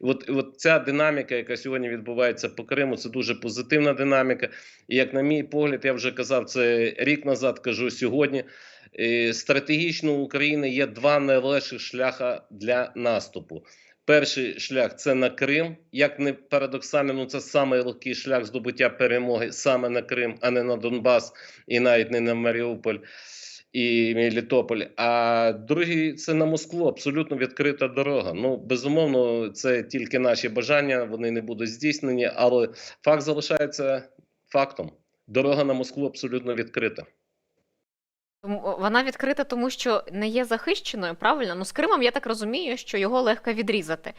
От, от ця динаміка, яка сьогодні відбувається по Криму, це дуже позитивна динаміка. І як на мій погляд, я вже казав це рік назад, кажу сьогодні. е, Стратегічно у України є два найлегших шляха для наступу. Перший шлях це на Крим. Як не парадоксально, ну це самий легкий шлях здобуття перемоги саме на Крим, а не на Донбас і навіть не на Маріуполь і Мелітополь. А другий це на Москву. Абсолютно відкрита дорога. Ну безумовно, це тільки наші бажання, вони не будуть здійснені, але факт залишається фактом. Дорога на Москву абсолютно відкрита. Вона відкрита, тому що не є захищеною, правильно? Ну з Кримом я так розумію, що його легко відрізати.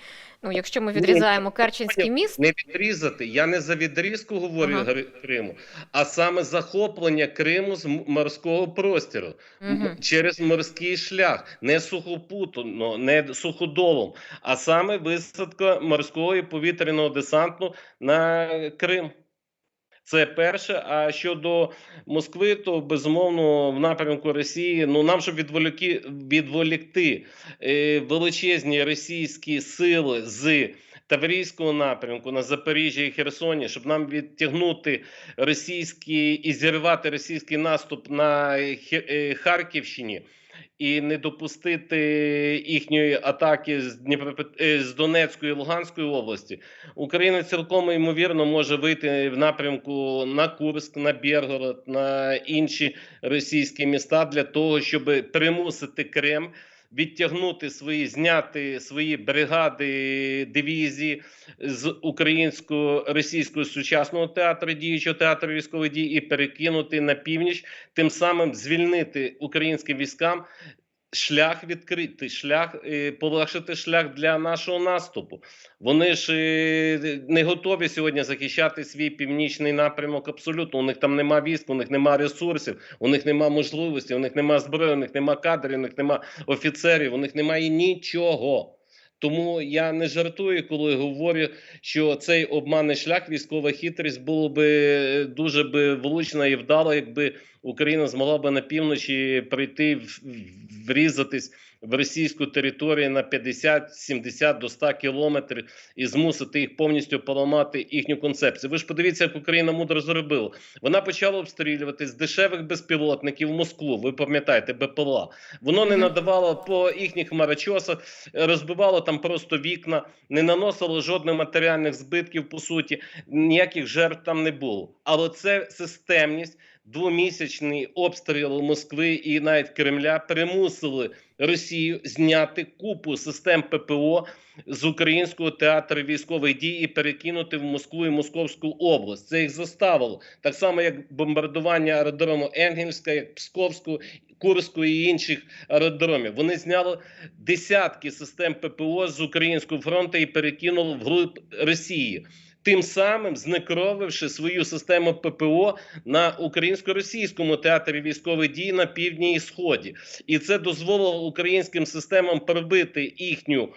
Ну, якщо ми відрізаємо Керченський міст, Не відрізати. Я не за відрізку говорю Ага. Криму, а саме захоплення Криму з морського простору м- Мгм. через морський шлях, не сухопутно, не суходолом, а саме висадка морського і повітряного десанту на Крим. Це перше. А щодо Москви, то безумовно в напрямку Росії, ну нам щоб відволіки, відволікти е, величезні російські сили з Таврійського напрямку на Запоріжжя і Херсоні, щоб нам відтягнути російський і зірвати російський наступ на е, Харківщині. І не допустити їхньої атаки з Дніпропет... е, з Донецької і Луганської області, Україна цілком ймовірно може вийти в напрямку на Курск, на Біргород, на інші російські міста для того, щоб примусити Крем відтягнути свої, зняти свої бригади, дивізії з українського російського сучасного театру діючого театру військових дій і перекинути на північ, тим самим звільнити українським військам шлях відкрити, шлях е, полегшити шлях для нашого наступу. Вони ж е, не готові сьогодні захищати свій північний напрямок. Абсолютно у них там нема військ, у них нема ресурсів, у них нема можливості, у них нема зброї, у них нема кадрів, у них нема офіцерів, у них немає нічого. Тому я не жартую, коли говорю, що цей обманний шлях, військова хитрість було би е, дуже би влучна і вдала, якби Україна змогла би на півночі прийти в- врізатись в російську територію на 50, 70 до 100 кілометрів і змусити їх повністю поламати їхню концепцію. Ви ж подивіться, як Україна мудро зробила. Вона почала обстрілювати з дешевих безпілотників Москву. Ви пам'ятаєте, БПЛА. Воно не надавало по їхніх хмарочосах, розбивало там просто вікна, не наносило жодних матеріальних збитків. По суті, ніяких жертв там не було. Але це системність. Двомісячний обстріл Москви і навіть Кремля примусили Росію зняти купу систем ППО з українського театру військових дій і перекинути в Москву і Московську область. Це їх заставило так само, як бомбардування аеродрому Енгельська, як Псковського, Курського і інших аеродромів. Вони зняли десятки систем ППО з українського фронту і перекинули вглиб Росії. Тим самим знекровивши свою систему ППО на українсько-російському театрі військових дій на півдні і сході, і це дозволило українським системам пробити їхню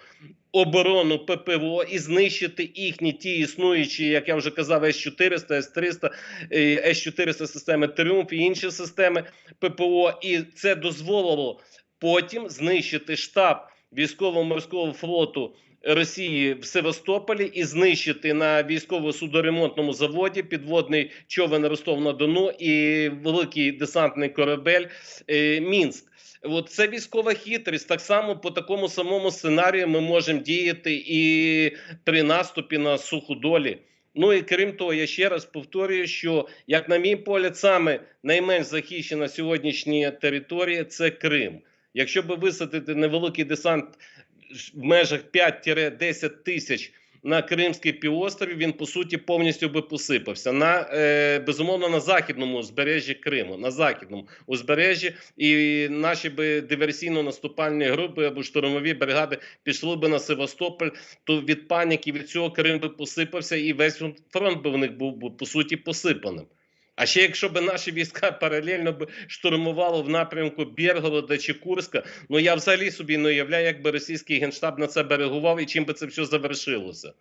оборону ППО і знищити їхні ті існуючі, як я вже казав, С-400, С-300, е, С-400 системи Тріумф і інші системи ППО. І це дозволило потім знищити штаб військово-морського флоту. Росії в Севастополі і знищити на військово-судоремонтному заводі підводний човен Ростов на Дону і великий десантний корабель е, Мінськ. От це військова хитрість. Так само по такому самому сценарію ми можемо діяти і при наступі на суходолі. Ну і крім того, я ще раз повторюю, що як на мій погляд, саме найменш захищена сьогоднішня територія це Крим. Якщо би висадити невеликий десант в межах 5-10 тисяч на Кримський півострів, він по суті повністю би посипався на е, безумовно на західному узбережжі Криму, на західному узбережжі, і наші би диверсійно-наступальні групи або штурмові бригади пішли би на Севастополь, то від паніки від цього Крим би посипався, і весь фронт би в них був по суті посипаним. А ще якщо б наші війська паралельно б штурмували в напрямку Біргорода чи Курська, ну я взагалі собі не уявляю, як би російський генштаб на це реагував і чим би це все завершилося.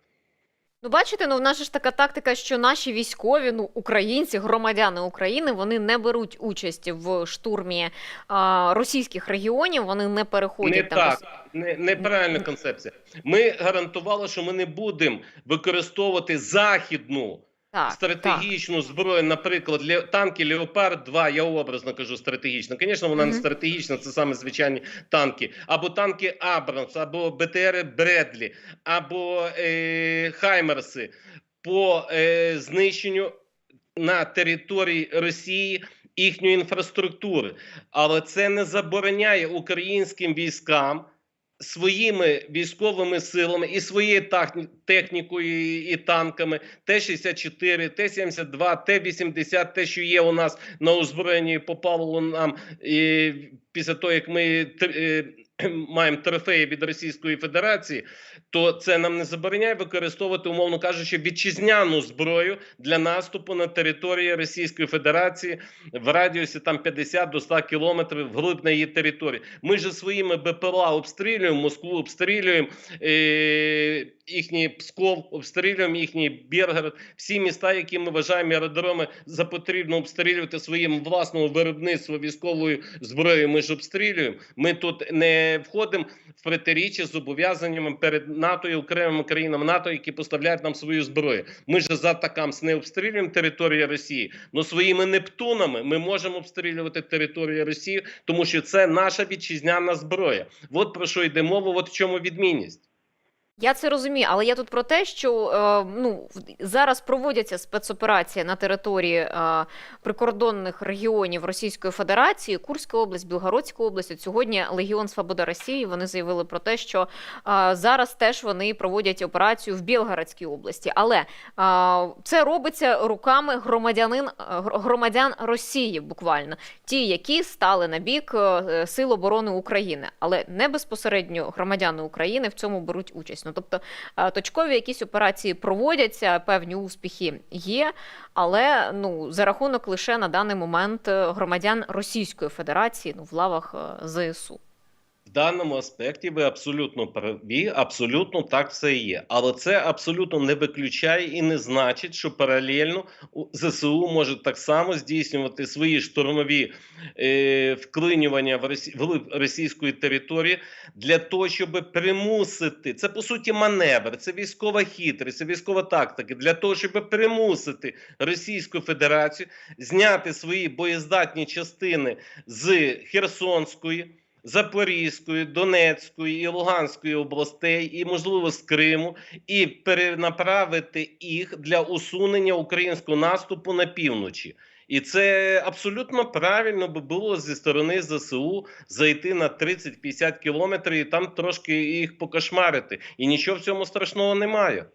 Ну, бачите, ну в нас ж така тактика, що наші військові, ну українці, громадяни України, вони не беруть участь в штурмі а, російських регіонів, вони не переходять Не там. так, не, неправильна концепція. Ми гарантували, що ми не будемо використовувати західну Так, так. стратегічну зброю, наприклад, ле- танки Леопард 2, я образно кажу стратегічно. Звісно, вона не стратегічна, це саме звичайні танки, або танки Абрамс, або БТР Бредлі, або е, Хаймерси по е, знищенню на території Росії їхньої інфраструктури. Але це не забороняє українським військам своїми військовими силами і своєю технікою і, танками. Т-64, Т-72, Т-80, те, що є у нас на озброєнні, попало нам і після того, як ми е, маємо трофеї від Російської Федерації, то це нам не забороняє використовувати, умовно кажучи, вітчизняну зброю для наступу на території Російської Федерації в радіусі там 50 до 100 кілометрів вглиб на її території. Ми ж своїми БПЛА обстрілюємо Москву, обстрілюємо е- їхній Псков, обстрілюємо їхній Бергерод, всі міста, які ми вважаємо аеродроми за потрібно обстрілювати своїм власного виробництва військовою зброєю. Ми ж обстрілюємо. Ми тут не входимо в протиріччя з зобов'язаннями перед НАТО і окремими країнами НАТО, які поставляють нам свою зброю. Ми ж за такамс не обстрілюємо територію Росії, але своїми Нептунами ми можемо обстрілювати територію Росії, тому що це наша вітчизняна зброя. От про що йде мова, от в чому відмінність. Я це розумію, але я тут про те, що е, ну зараз проводяться спецоперації на території е, прикордонних регіонів Російської Федерації, Курська область, Білгородська область. От сьогодні Легіон Свобода Росії вони заявили про те, що е, зараз теж вони проводять операцію в Білгородській області. Але е, це робиться руками громадянин е, громадян Росії, буквально ті, які стали на бік е, Сил оборони України, але не безпосередньо громадяни України в цьому беруть участь. Ну тобто е, точкові якісь операції проводяться, певні успіхи є, але ну за рахунок лише на даний момент е, громадян Російської Федерації, ну в лавах е, ЗСУ. В даному аспекті ви абсолютно праві, абсолютно так все є. Але це абсолютно не виключає і не значить, що паралельно ЗСУ може так само здійснювати свої штурмові е, вклинювання в, Росі... в російської території для того, щоб примусити це по суті маневр, це військова хитрість, це військова тактика для того, щоб примусити Російську Федерацію зняти свої боєздатні частини з Херсонської. Запорізької, Донецької і Луганської областей, і можливо з Криму, і перенаправити їх для усунення українського наступу на півночі. І це абсолютно правильно би було зі сторони ЗСУ зайти на 30-50 кілометрів і там трошки їх покошмарити. І нічого в цьому страшного немає.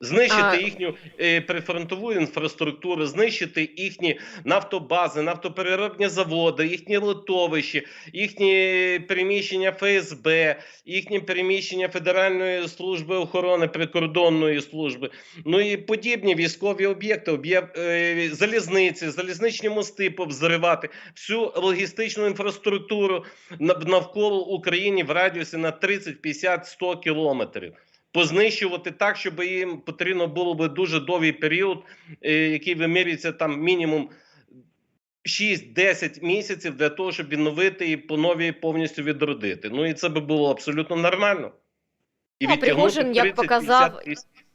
Знищити А- їхню е, прифронтову інфраструктуру, знищити їхні нафтобази, нафтопереробні заводи, їхні литовища, їхні приміщення ФСБ, їхні приміщення Федеральної служби охорони прикордонної служби, ну і подібні військові об'єкти, об'єк- е, залізниці, залізничні мости повзривати, всю логістичну інфраструктуру навколо України в радіусі на 30, 50, 100 кілометрів. Познищувати так, щоб їм потрібно було би дуже довгий період, е, який вимірюється там мінімум 6-10 місяців для того, щоб відновити і по новій повністю відродити. Ну і це би було абсолютно нормально. І Ну, Пригожин, як показав.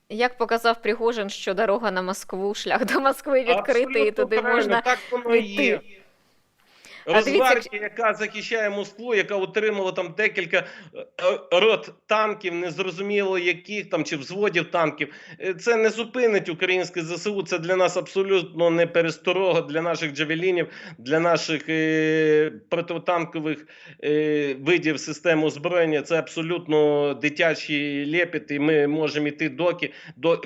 Як показав Пригожин, що дорога на Москву, шлях до Москви відкритий, і туди правильно, можна так воно йти. є. Розварки, яка захищає Москву, яка отримала там декілька е, е, рот танків, незрозуміло яких там чи взводів танків. Е, Це не зупинить українське ЗСУ. Це для нас абсолютно не пересторога для наших джавелінів, для наших е, протитанкових е, видів систем озброєння. Це абсолютно дитячий лепіт, і ми можемо йти доки, до,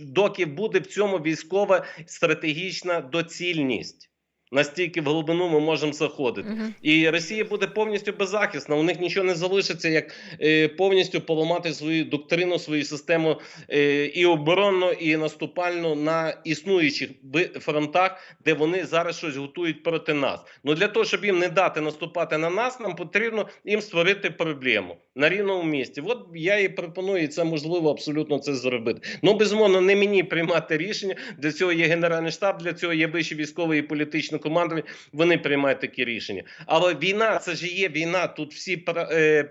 доки буде в цьому військова стратегічна доцільність. Настільки в глибину ми можемо заходити. Мгм. І Росія буде повністю беззахисна. У них нічого не залишиться, як е, повністю поламати свою доктрину, свою систему е, і оборонну, і наступальну на існуючих фронтах, де вони зараз щось готують проти нас. Ну для того, щоб їм не дати наступати на нас, нам потрібно їм створити проблему на рівному місці. От я і пропоную, і це можливо абсолютно це зробити. Ну безумовно, не мені приймати рішення. Для цього є генеральний штаб, для цього є вищий військовий і політичне командування. Вони приймають такі рішення. Але війна це ж є війна. Тут всі е,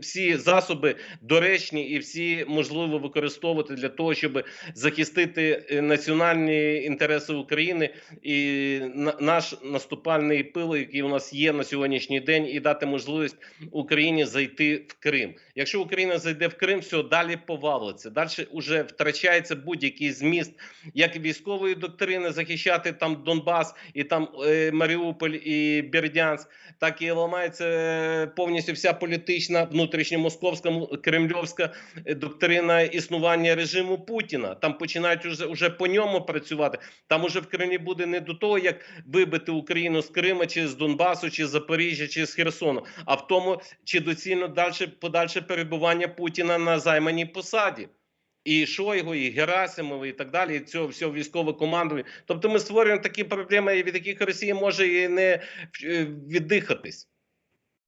всі засоби доречні і всі можливо використовувати для того, щоб захистити е, національні інтереси України і на- наш наступальний пил, який у нас є на сьогоднішній день, і дати можливість Україні зайти в Крим. Якщо Україна зайде в Крим, все далі повалиться. Далі вже втрачається будь-який зміст, як військової доктрини захищати там Донбас і там е, Маріуполь і Бердянськ, так і ламається повністю вся політична внутрішньомосковська кремльовська е, доктрина існування режиму Путіна. Там починають уже, уже по ньому працювати. Там уже в Кремлі буде не до того, як вибити Україну з Крима, чи з Донбасу, чи з Запоріжжя, чи з Херсону, а в тому, чи доцільно далі подальше перебування Путіна на займаній посаді. І Шойгу, і Герасимова, і так далі, і цього всього військового командування. Тобто ми створюємо такі проблеми, від яких Росія може і не е, віддихатись.